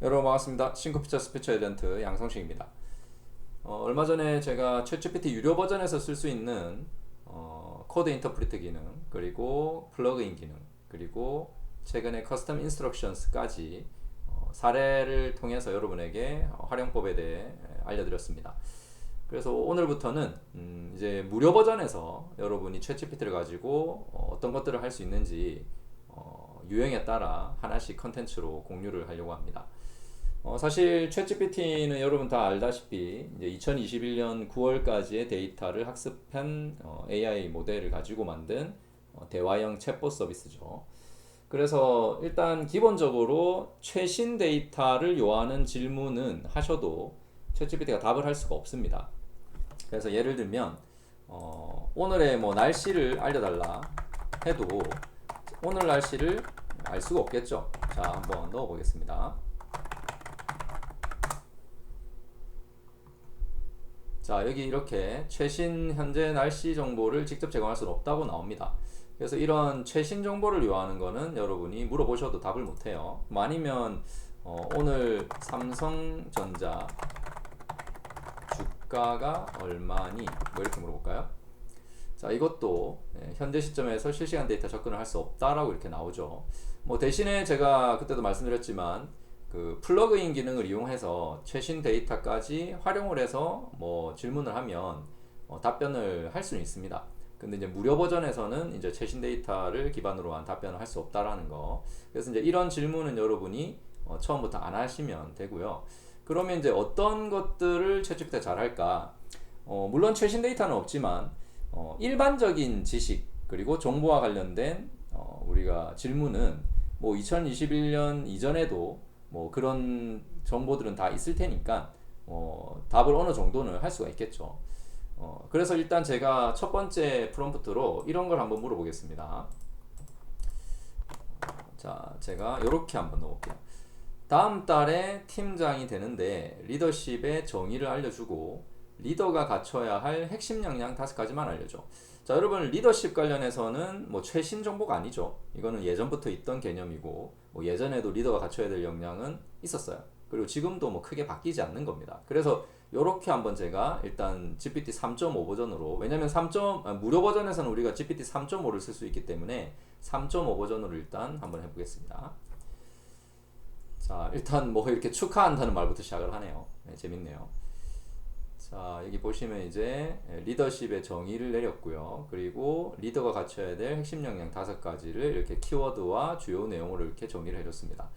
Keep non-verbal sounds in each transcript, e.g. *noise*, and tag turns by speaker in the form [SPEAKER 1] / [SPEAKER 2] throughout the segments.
[SPEAKER 1] 여러분 반갑습니다. 싱크피처 스피처 에전트 양성식입니다. 어, 얼마 전에 제가 챗GPT 유료 버전에서 쓸 수 있는 어, 코드 인터프리트 기능 그리고 플러그인 기능 그리고 최근에 커스텀 인스트럭션스까지 어, 사례를 통해서 여러분에게 활용법에 대해 알려드렸습니다. 그래서 오늘부터는 음, 이제 무료 버전에서 여러분이 챗GPT를 가지고 어, 어떤 것들을 할 수 있는지 어, 유행에 따라 하나씩 컨텐츠로 공유를 하려고 합니다. 어, 사실 챗GPT는 여러분 다 알다시피 이제 2021년 9월까지의 데이터를 학습한 어, AI 모델을 가지고 만든 어, 대화형 챗봇 서비스죠. 그래서 일단 기본적으로 최신 데이터를 요하는 질문은 하셔도 챗GPT가 답을 할 수가 없습니다. 그래서 예를 들면 어, 오늘의 뭐 날씨를 알려달라 해도 오늘 날씨를 알 수가 없겠죠. 자, 한번 넣어 보겠습니다. 자, 여기 이렇게 최신 현재 날씨 정보를 직접 제공할 수는 없다고 나옵니다. 그래서 이런 최신 정보를 요하는 거는 여러분이 물어보셔도 답을 못해요. 뭐 아니면 어, 오늘 삼성전자 주가가 얼마니? 뭐 이렇게 물어볼까요? 자, 이것도 예, 현재 시점에서 실시간 데이터 접근을 할 수 없다라고 이렇게 나오죠. 뭐 대신에 제가 그때도 말씀드렸지만 그 플러그인 기능을 이용해서 최신 데이터까지 활용을 해서 뭐 질문을 하면 어, 답변을 할 수는 있습니다. 근데 이제 무료 버전에서는 이제 최신 데이터를 기반으로 한 답변을 할 수 없다라는 거. 그래서 이제 이런 질문은 여러분이 어, 처음부터 안 하시면 되고요. 그러면 이제 어떤 것들을 채찍 때 잘 할까? 어, 물론 최신 데이터는 없지만 어, 일반적인 지식 그리고 정보와 관련된 어, 우리가 질문은 뭐 2021년 이전에도 뭐 그런 정보들은 다 있을 테니까 어, 답을 어느 정도는 할 수가 있겠죠. 어, 그래서 일단 제가 첫 번째 프롬프트로 이런 걸 한번 물어보겠습니다. 자, 제가 이렇게 한번 넣어볼게요. 다음 달에 팀장이 되는데 리더십의 정의를 알려주고 리더가 갖춰야 할 핵심 역량 다섯 가지만 알려줘. 자, 여러분 리더십 관련해서는 뭐 최신 정보가 아니죠. 이거는 예전부터 있던 개념이고 뭐 예전에도 리더가 갖춰야 될 역량은 있었어요. 그리고 지금도 뭐 크게 바뀌지 않는 겁니다. 그래서 이렇게 한번 제가 일단 GPT 3.5 버전으로 왜냐면 3. 아, 무료 버전에서는 우리가 GPT 3.5를 쓸 수 있기 때문에 3.5 버전으로 일단 한번 해보겠습니다. 자 일단 뭐 이렇게 축하한다는 말부터 시작을 하네요. 네, 재밌네요. 자, 여기 보시면 이제 리더십의 정의를 내렸고요. 그리고 리더가 갖춰야 될 핵심 역량 다섯 가지를 이렇게 키워드와 주요 내용으로 이렇게 정리를 해줬습니다.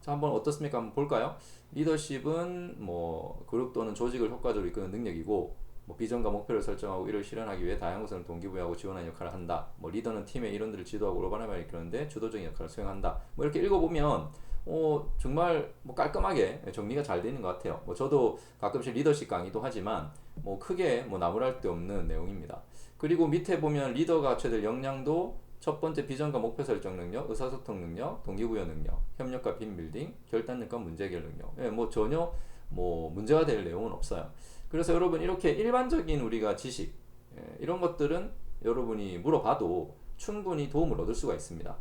[SPEAKER 1] 자, 한번 어떻습니까? 한번 볼까요? 리더십은 뭐 그룹 또는 조직을 효과적으로 이끄는 능력이고 뭐 비전과 목표를 설정하고 이를 실현하기 위해 다양한 것을 동기부여하고 지원하는 역할을 한다. 뭐 리더는 팀의 일원들을 지도하고 올바른 이끄는데 주도적인 역할을 수행한다. 뭐 이렇게 읽어보면 어, 정말 뭐 깔끔하게 정리가 잘 되는 것 같아요. 뭐 저도 가끔씩 리더십 강의도 하지만 뭐 크게 뭐 나무랄 데 없는 내용입니다. 그리고 밑에 보면 리더가 갖춰야 될 역량도 첫 번째 비전과 목표 설정 능력, 의사소통 능력, 동기부여 능력, 협력과 빈 빌딩, 결단력과 문제 해결 능력. 예, 뭐 전혀 뭐 문제가 될 내용은 없어요. 그래서 여러분 이렇게 일반적인 우리가 지식 예, 이런 것들은 여러분이 물어봐도 충분히 도움을 얻을 수가 있습니다.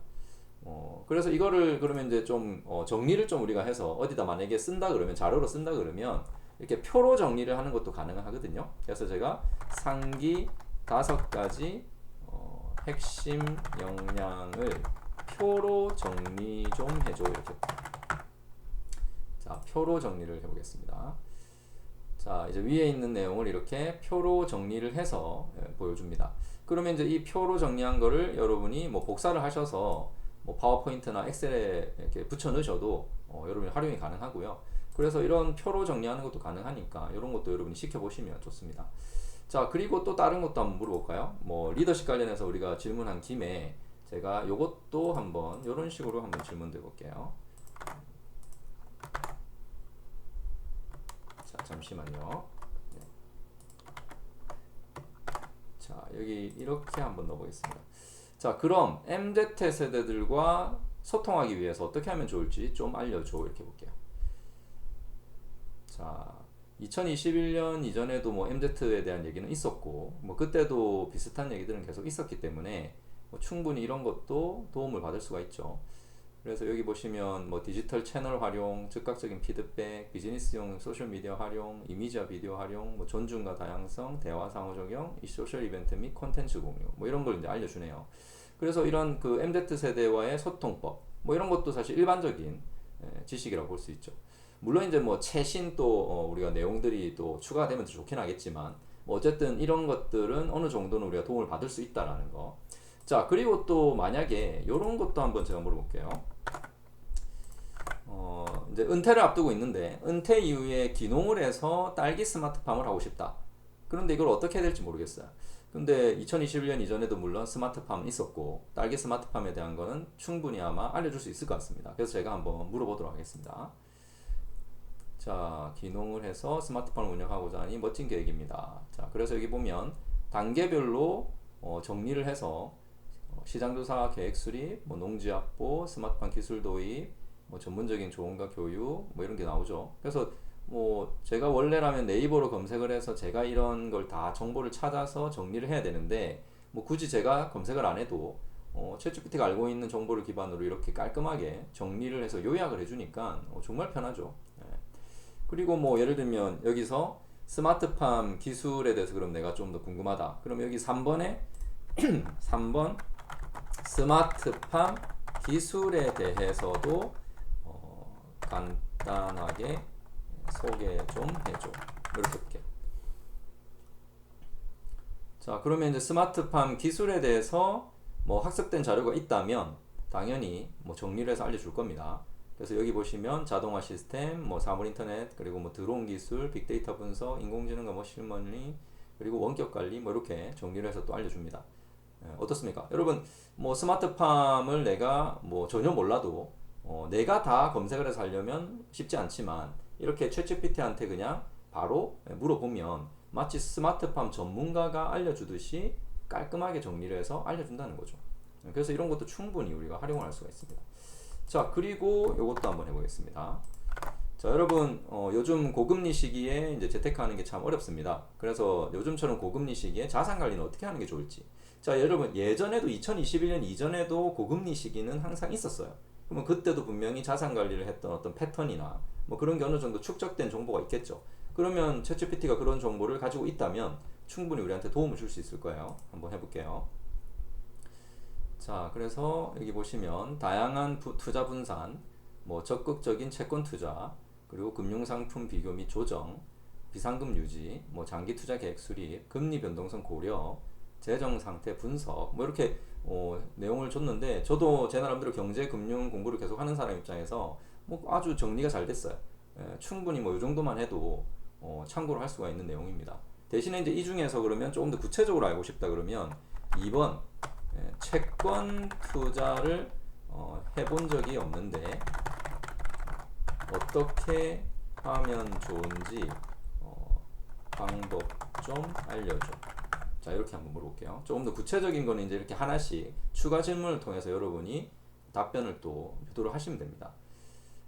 [SPEAKER 1] 어, 그래서 이거를 그러면 이제 좀 어, 정리를 좀 우리가 해서 어디다 만약에 쓴다 그러면 자료로 쓴다 그러면 이렇게 표로 정리를 하는 것도 가능하거든요. 그래서 제가 상기 다섯 가지 어, 핵심 역량을 표로 정리 좀 해줘 이렇게. 자, 표로 정리를 해보겠습니다. 자, 이제 위에 있는 내용을 이렇게 표로 정리를 해서 예, 보여줍니다. 그러면 이제 이 표로 정리한 거를 여러분이 뭐 복사를 하셔서 뭐 파워포인트나 엑셀에 이렇게 붙여 넣으셔도 어, 여러분이 활용이 가능하고요. 그래서 이런 표로 정리하는 것도 가능하니까 이런 것도 여러분이 시켜보시면 좋습니다. 자 그리고 또 다른 것도 한번 물어볼까요? 뭐 리더십 관련해서 우리가 질문한 김에 제가 이것도 한번 이런 식으로 한번 질문 드려볼게요. 자 잠시만요. 네. 자 여기 이렇게 한번 넣어보겠습니다. 자, 그럼 MZ 세대들과 소통하기 위해서 어떻게 하면 좋을지 좀 알려줘. 이렇게 볼게요. 자, 2021년 이전에도 뭐 MZ에 대한 얘기는 있었고, 뭐 그때도 비슷한 얘기들은 계속 있었기 때문에 뭐 충분히 이런 것도 도움을 받을 수가 있죠. 그래서 여기 보시면 뭐 디지털 채널 활용, 즉각적인 피드백, 비즈니스용 소셜 미디어 활용, 이미지와 비디오 활용, 뭐 존중과 다양성, 대화 상호 적용, 이 소셜 이벤트 및 콘텐츠 공유, 뭐 이런 걸 이제 알려주네요. 그래서 이런 그 MZ 세대와의 소통법, 뭐 이런 것도 사실 일반적인 예, 지식이라고 볼 수 있죠. 물론 이제 뭐 최신 또 어, 우리가 내용들이 또 추가되면 더 좋긴 하겠지만 뭐 어쨌든 이런 것들은 어느 정도는 우리가 도움을 받을 수 있다라는 거. 자 그리고 또 만약에 이런 것도 한번 제가 물어볼게요. 어 이제 은퇴를 앞두고 있는데 은퇴 이후에 귀농을 해서 딸기 스마트팜을 하고 싶다. 그런데 이걸 어떻게 해야 될지 모르겠어요. 근데 2021년 이전에도 물론 스마트팜 있었고 딸기 스마트팜에 대한 거는 충분히 아마 알려줄 수 있을 것 같습니다. 그래서 제가 한번 물어보도록 하겠습니다. 자, 기농을 해서 스마트폰을 운영하고자 하니 멋진 계획입니다. 자, 그래서 여기 보면 단계별로 어, 정리를 해서 어, 시장조사 계획 수립, 뭐 농지 확보, 스마트폰 기술 도입, 뭐 전문적인 조언과 교육, 뭐 이런 게 나오죠. 그래서 뭐 제가 원래라면 네이버로 검색을 해서 제가 이런 걸 다 정보를 찾아서 정리를 해야 되는데 뭐 굳이 제가 검색을 안 해도 어, 챗GPT가 알고 있는 정보를 기반으로 이렇게 깔끔하게 정리를 해서 요약을 해주니까 어, 정말 편하죠. 예. 그리고 뭐 예를 들면 여기서 스마트팜 기술에 대해서 그럼 내가 좀 더 궁금하다. 그럼 여기 3번에 3번 *clears throat* 스마트팜 기술에 대해서도 어, 간단하게 소개 좀 해줘. 이렇게. 자, 그러면 이제 스마트팜 기술에 대해서 뭐 학습된 자료가 있다면 당연히 뭐 정리를 해서 알려줄 겁니다. 그래서 여기 보시면 자동화 시스템, 뭐 사물 인터넷, 그리고 뭐 드론 기술, 빅데이터 분석, 인공지능과 머신러닝, 그리고 원격 관리 뭐 이렇게 정리를 해서 또 알려줍니다. 예, 어떻습니까? 여러분 뭐 스마트팜을 내가 뭐 전혀 몰라도 어, 내가 다 검색을 해서 하려면 쉽지 않지만 이렇게 챗GPT한테 그냥 바로 물어보면 마치 스마트팜 전문가가 알려주듯이 깔끔하게 정리를 해서 알려준다는 거죠. 그래서 이런 것도 충분히 우리가 활용을 할 수가 있습니다. 자, 그리고 이것도 한번 해보겠습니다. 자, 여러분, 어, 요즘 고금리 시기에 이제 재테크하는 게 참 어렵습니다. 그래서 요즘처럼 고금리 시기에 자산 관리는 어떻게 하는 게 좋을지. 자, 여러분, 예전에도 2021년 이전에도 고금리 시기는 항상 있었어요. 그러면 그때도 분명히 자산 관리를 했던 어떤 패턴이나 뭐 그런 게 어느 정도 축적된 정보가 있겠죠. 그러면 챗GPT가 그런 정보를 가지고 있다면 충분히 우리한테 도움을 줄 수 있을 거예요. 한번 해볼게요. 자, 그래서 여기 보시면 다양한 부, 투자 분산, 뭐 적극적인 채권 투자, 그리고 금융 상품 비교 및 조정, 비상금 유지, 뭐 장기 투자 계획 수립, 금리 변동성 고려, 재정 상태 분석, 뭐 이렇게 어, 내용을 줬는데 저도 제 나름대로 경제 금융 공부를 계속 하는 사람 입장에서 뭐 아주 정리가 잘 됐어요. 예, 충분히 뭐 이 정도만 해도 어, 참고를 할 수가 있는 내용입니다. 대신에 이제 이 중에서 그러면 조금 더 구체적으로 알고 싶다 그러면 2번 예, 채권 투자를 어, 해본 적이 없는데 어떻게 하면 좋은지 어, 방법 좀 알려줘. 자 이렇게 한번 물어볼게요. 조금 더 구체적인 거는 이제 이렇게 하나씩 추가 질문을 통해서 여러분이 답변을 또 유도를 하시면 됩니다.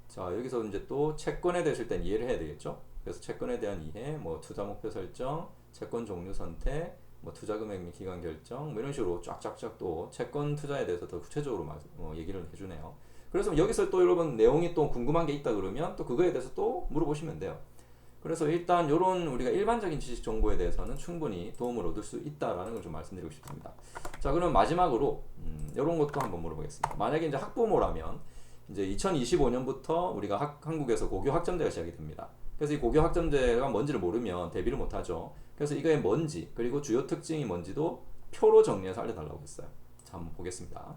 [SPEAKER 1] 자 여기서 이제 또 채권에 대해서 일단 이해를 해야 되겠죠. 그래서 채권에 대한 이해, 뭐 투자 목표 설정, 채권 종류 선택, 뭐 투자 금액 및 기간 결정, 뭐 이런 식으로 쫙쫙쫙 또 채권 투자에 대해서 더 구체적으로 마, 어, 얘기를 해주네요. 그래서 여기서 또 여러분 내용이 또 궁금한 게 있다 그러면 또 그거에 대해서 또 물어보시면 돼요. 그래서 일단 이런 우리가 일반적인 지식 정보에 대해서는 충분히 도움을 얻을 수 있다라는 걸 좀 말씀드리고 싶습니다. 자, 그럼 마지막으로 음, 이런 것도 한번 물어보겠습니다. 만약에 이제 학부모라면 이제 2025년부터 우리가 학, 한국에서 고교 학점제가 시작이 됩니다. 그래서 이 고교 학점제가 뭔지를 모르면 대비를 못하죠. 그래서 이거의 뭔지 그리고 주요 특징이 뭔지도 표로 정리해서 알려달라고 했어요. 자, 한번 보겠습니다.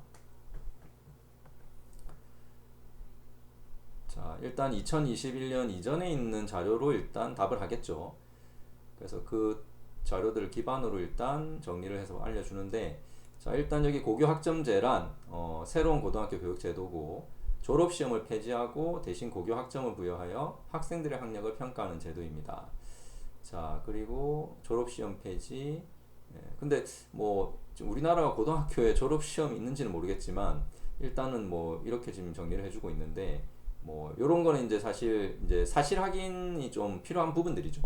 [SPEAKER 1] 자, 일단 2021년 이전에 있는 자료로 일단 답을 하겠죠. 그래서 그 자료들 기반으로 일단 정리를 해서 알려주는데, 자, 일단 여기 고교 학점제란 어, 새로운 고등학교 교육 제도고 졸업 시험을 폐지하고 대신 고교 학점을 부여하여 학생들의 학력을 평가하는 제도입니다. 자, 그리고 졸업 시험 폐지. 예, 근데 뭐 우리나라가 고등학교에 졸업 시험이 있는지는 모르겠지만 일단은 뭐 이렇게 지금 정리를 해주고 있는데 뭐 요런 거는 이제 사실 이제 사실 확인이 좀 필요한 부분들이죠.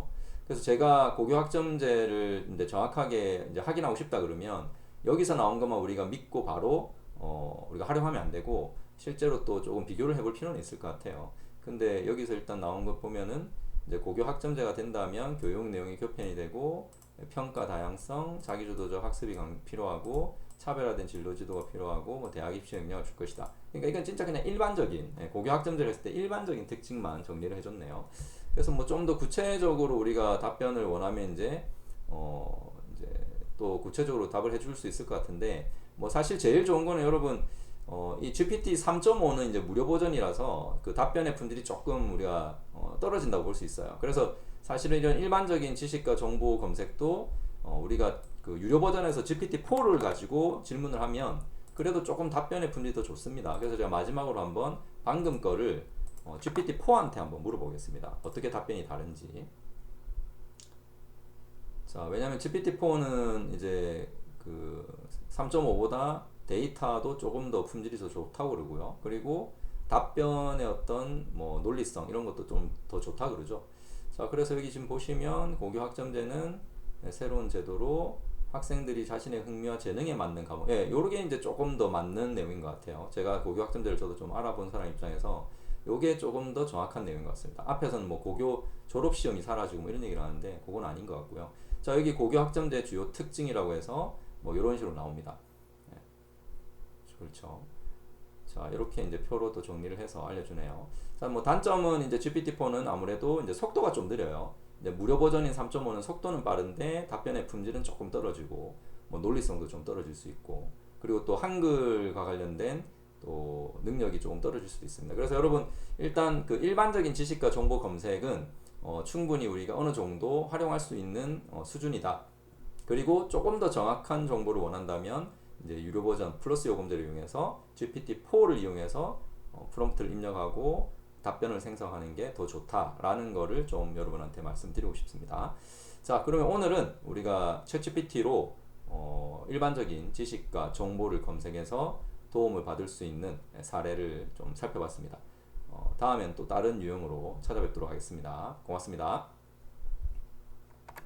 [SPEAKER 1] 그래서 제가 고교 학점제를 이제 정확하게 이제 확인하고 싶다 그러면 여기서 나온 것만 우리가 믿고 바로 어 우리가 활용하면 안 되고 실제로 또 조금 비교를 해볼 필요는 있을 것 같아요. 근데 여기서 일단 나온 것 보면은 이제 고교 학점제가 된다면 교육 내용이 교편이 되고 평가 다양성, 자기주도적 학습이 강- 필요하고 차별화된 진로 지도가 필요하고 뭐 대학 입시 역량을 줄 것이다. 그러니까 이건 진짜 그냥 일반적인 예, 고교 학점제를 했을 때 일반적인 특징만 정리를 해줬네요. 그래서 뭐 좀 더 구체적으로 우리가 답변을 원하면 이제 어 이제 또 구체적으로 답을 해줄 수 있을 것 같은데 뭐 사실 제일 좋은 거는 여러분 어, 이 GPT 3.5는 이제 무료 버전이라서 그 답변의 품질이 조금 우리가 어, 떨어진다고 볼 수 있어요. 그래서 사실은 이런 일반적인 지식과 정보 검색도 어, 우리가 그 유료 버전에서 GPT-4를 가지고 질문을 하면 그래도 조금 답변의 품질이 더 좋습니다. 그래서 제가 마지막으로 한번 방금 거를 어, GPT-4한테 한번 물어보겠습니다. 어떻게 답변이 다른지. 자, 왜냐면 GPT-4는 이제 그 3.5보다 데이터도 조금 더 품질이 더 좋다고 그러고요. 그리고 답변의 어떤 뭐 논리성 이런 것도 좀 더 좋다 그러죠. 자, 그래서 여기 지금 보시면 고교 학점제는 새로운 제도로 학생들이 자신의 흥미와 재능에 맞는 과목, 예, 요게 이제 조금 더 맞는 내용인 것 같아요. 제가 고교 학점제를 저도 좀 알아본 사람 입장에서 요게 조금 더 정확한 내용인 것 같습니다. 앞에서는 뭐 고교 졸업 시험이 사라지고 뭐 이런 얘기를 하는데 그건 아닌 것 같고요. 자, 여기 고교 학점제 주요 특징이라고 해서 뭐 이런 식으로 나옵니다. 예. 그렇죠. 자, 이렇게 이제 표로도 정리를 해서 알려주네요. 자, 뭐 단점은 이제 GPT-4는 아무래도 이제 속도가 좀 느려요. 무료 버전인 3.5는 속도는 빠른데 답변의 품질은 조금 떨어지고 뭐 논리성도 좀 떨어질 수 있고 그리고 또 한글과 관련된 또 능력이 조금 떨어질 수도 있습니다. 그래서 여러분 일단 그 일반적인 지식과 정보 검색은 어, 충분히 우리가 어느 정도 활용할 수 있는 어, 수준이다. 그리고 조금 더 정확한 정보를 원한다면 이제 유료 버전 플러스 요금제를 이용해서 GPT-4를 이용해서 어, 프롬프트를 입력하고 답변을 생성하는 게 더 좋다라는 거를 좀 여러분한테 말씀드리고 싶습니다. 자, 그러면 오늘은 우리가 챗GPT로 어, 일반적인 지식과 정보를 검색해서 도움을 받을 수 있는 사례를 좀 살펴봤습니다. 어, 다음엔 또 다른 유형으로 찾아뵙도록 하겠습니다. 고맙습니다.